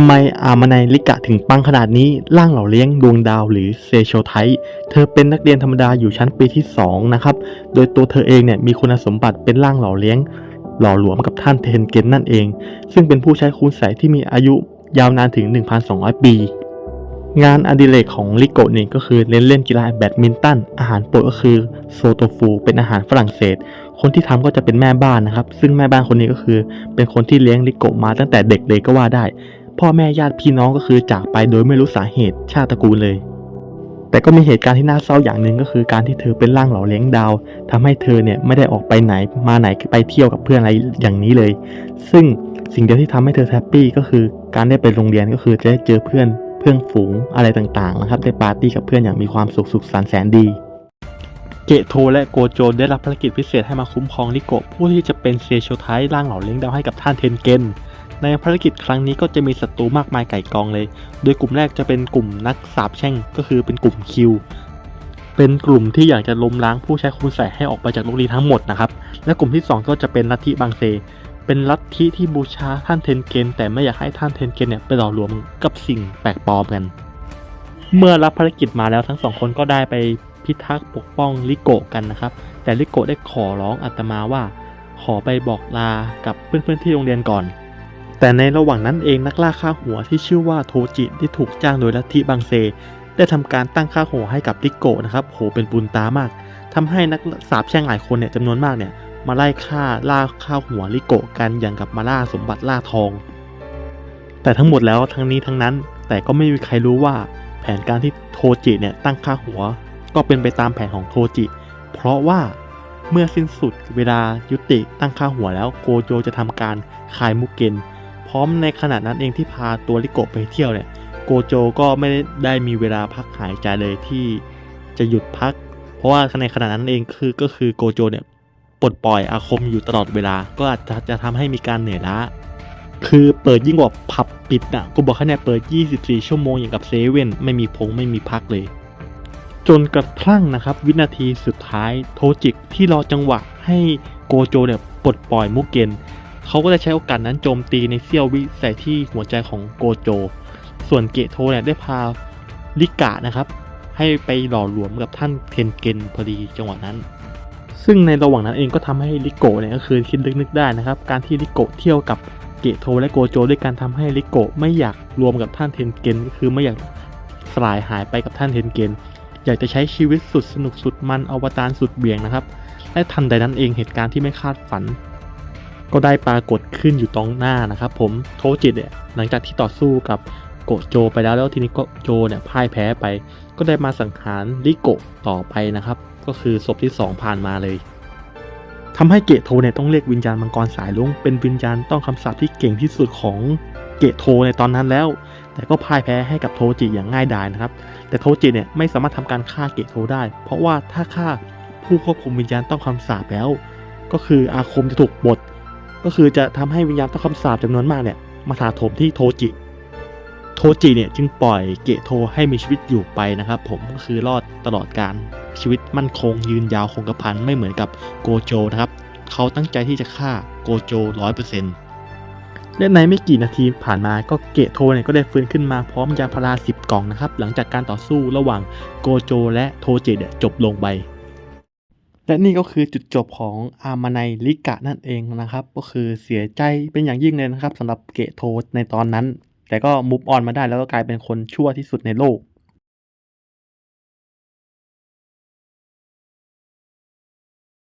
ำไมอามาไนลิกะถึงปังขนาดนี้ร่างเหล่าเลี้ยงดวงดาวหรือเซโชไทเธอเป็นนักเรียนธรรมดาอยู่ชั้นปีที่2นะครับ โดยตัวเธอเองเนี่ยมีคุณสมบัติเป็นร่างเหล่าเลี้ยง หล่อหลวมกับท่านเทนเกนนั่นเอง ซึ่งเป็นผู้ใช้คุณใสยที่มีอายุยาวนานถึง 1,200 ปี งานอดิเรกของลิโกะนี่ก็คือเล่นเล่นกีฬาแบดมินตัน อาหารโปรดก็คือโซโตฟูเป็นอาหารฝรั่งเศส คนที่ทำก็จะเป็นแม่บ้านนะครับ ซึ่งแม่บ้านคนนี้ก็คือ เป็นคนที่เลี้ยงลิโกะมาตั้งแต่เด็กเลยก็ว่าได้ พ่อแม่ญาติพี่น้องก็คือจากไปโดยไม่รู้สาเหตุชาติตระกูลเลย แต่ก็มีเหตุการณ์ที่น่าเศร้าอย่างหนึ่งก็คือการที่เธอเป็นร่างเหล่อเลี้ยงดาวทำให้เธอเนี่ยไม่ได้ออกไปไหนมาไหนไปเที่ยวกับเพื่อนอะไรอย่างนี้เลย ซึ่งสิ่งเดียวที่ทำให้เธอแฮปปี้ก็คือการได้ไปโรงเรียนก็คือจะได้เจอเพื่อนเพื่อนฝูงอะไรต่างๆนะครับได้ปาร์ตี้กับเพื่อนอย่างมีความสุขสุขสันต์แสนดี เกโทและโกโจได้รับภารกิจพิเศษให้มาคุ้มครองลิโกะผู้ที่จะเป็นเซโชไทร่างเหล่าเลี้ยงดาวให้กับท่านเทนเกน ในภารกิจครั้งนี้ก็จะมีศัตรูมากมายไก่กองเลย โดยกลุ่มแรกจะเป็นกลุ่มนักสาบแช่งก็คือเป็นกลุ่มคิว เป็นกลุ่มที่อยากจะล้มล้างผู้ใช้คุณใส่ให้ออกไปจากโรงเรียนทั้งหมดนะครับ และกลุ่มที่ 2 ก็จะเป็นลัทธิบางเซ เป็นลัทธิที่บูชาท่านเทนเกนแต่ไม่อยากให้ท่านเทนเกนเนี่ยไปหล่อหลวมกับสิ่งแปลกปลอมกัน เมื่อรับภารกิจมาแล้วทั้งสองคนก็ได้ไปพิทักษ์ปกป้องลิโกะกันนะครับ แต่ลิโกะได้ขอร้องอาตมาว่า ขอไปบอกลากับเพื่อนๆที่โรงเรียนก่อน แต่ในระหว่างนั้นเองนักล่าฆ่าหัวที่ชื่อว่าโทจิที่ถูกจ้างโดยลัทธิบางเซ ได้ทำการตั้งค่าหัวให้กับลิโกะนะครับโหเป็นบุญตามากทำให้นักสาบแช่งหลายคนเนี่ยจำนวนมากเนี่ยมาไล่ฆ่าล่าฆ่าหัวลิโกะกันอย่างกับมาล่าสมบัติล่าทอง แต่ทั้งหมดแล้วทั้งนี้ทั้งนั้น แต่ก็ไม่มีใครรู้ว่า แผนการที่โทจิเนี่ยตั้งค่าหัว ก็เป็นไปตามแผนของโทจิ เพราะว่าเมื่อสิ้นสุดเวลายุติตั้งค่าหัวแล้วโกโจจะทำการคายมุกเกน พร้อมในขณะนั้นเองที่พาตัวลิโกะไปเที่ยวเนี่ยโกโจก็ไม่ได้มีเวลาพักหายใจเลยที่จะหยุดพัก เพราะว่าในขณะนั้นเองคือก็คือโกโจเนี่ยปลดปล่อยอาคมอยู่ตลอดเวลา ก็อาจจะจะทำให้มีการเหนื่อยล้า คือเปิดยิ่งกว่าผับปิดอะกูบอกแค่เนี่ยเปิด 24 ชั่วโมงอย่างกับเซเว่นไม่มีพงไม่มีพักเลย จนกระทั่งนะครับ วินาทีสุดท้ายโทจิกที่รอจังหวะให้โกโจเนี่ยปลดปล่อยมุกเกน เขาก็จะใช้โอกาสนั้นโจมตีในเสี้ยววิใส่ที่หัวใจของโกโจ ส่วนเกโทเนี่ยได้พาลิกะนะครับ ให้ไปหล่อหลวมกับท่านเทนเกนพอดีจังหวะนั้น ซึ่งในระหว่างนั้นเองก็ทำให้ลิโกะเนี่ยก็คือคิดนึกได้นะครับ การที่ลิโกะเที่ยวกับเกโทและโกโจ ด้วยการทำให้ลิโกะไม่อยากรวมกับท่านเทนเกนก็คือไม่อยากสลายหายไปกับท่านเทนเกนอยากจะใช้ชีวิตสุดสนุกสุดมันอวตารสุดเบี่ยงนะครับและทันใดนั้นเองเหตุการณ์ที่ไม่คาดฝัน ก็ได้ปรากฏขึ้นอยู่ตรงหน้านะครับผมโทจิตเนี่ยหลังจากที่ต่อสู้กับโกโจไปแล้วแล้วทีนี้ก็โจเนี่ยพ่ายแพ้ไป ก็ได้มาสังหารลิโกะต่อไปนะครับ ก็คือศพที่ 2 ผ่านมาเลยทำให้เกโทเนี่ยต้องเรียกวิญญาณมังกรสายลุงเป็นวิญญาณต้องคำสาปที่เก่งที่สุดของเกโทในตอนนั้นแล้ว แต่ก็พ่ายแพ้ให้กับโทจิอย่างง่ายดายนะครับ แต่โทจิเนี่ยไม่สามารถทำการฆ่าเกโทได้ เพราะว่าถ้าฆ่าผู้ควบคุมวิญญาณต้องคำสาปแล้ว ก็คืออาคมจะถูกบด ก็คือจะทำให้วิญญาณต้องคำสาปจำนวนมากเนี่ยมาถาโถมที่โทจิ โทจิเนี่ยจึงปล่อยเกะโทให้มีชีวิตอยู่ไปนะครับผมก็คือรอดตลอดการชีวิตมั่นคงยืนยาวคงกระพันไม่เหมือนกับโกโจนะครับ เขาตั้งใจที่จะฆ่าโกโจร้อยเปอร์เซ็นต์และในไม่กี่นาทีผ่านมาก็เกะโทเนี่ยก็ได้ฟื้นขึ้นมาพร้อมยาพาราสิบกล่องนะครับ หลังจากการต่อสู้ระหว่างโกโจ และโทจิเนี่ยจบลงไป และนี่ก็คือจุดจบของอามาไนลิกะนั่นเองนะครับ ก็คือเสียใจเป็นอย่างยิ่งเลยนะครับสำหรับเกโทในตอนนั้น แต่ก็มุฟออนมาได้แล้วก็กลายเป็นคนชั่วที่สุดในโลก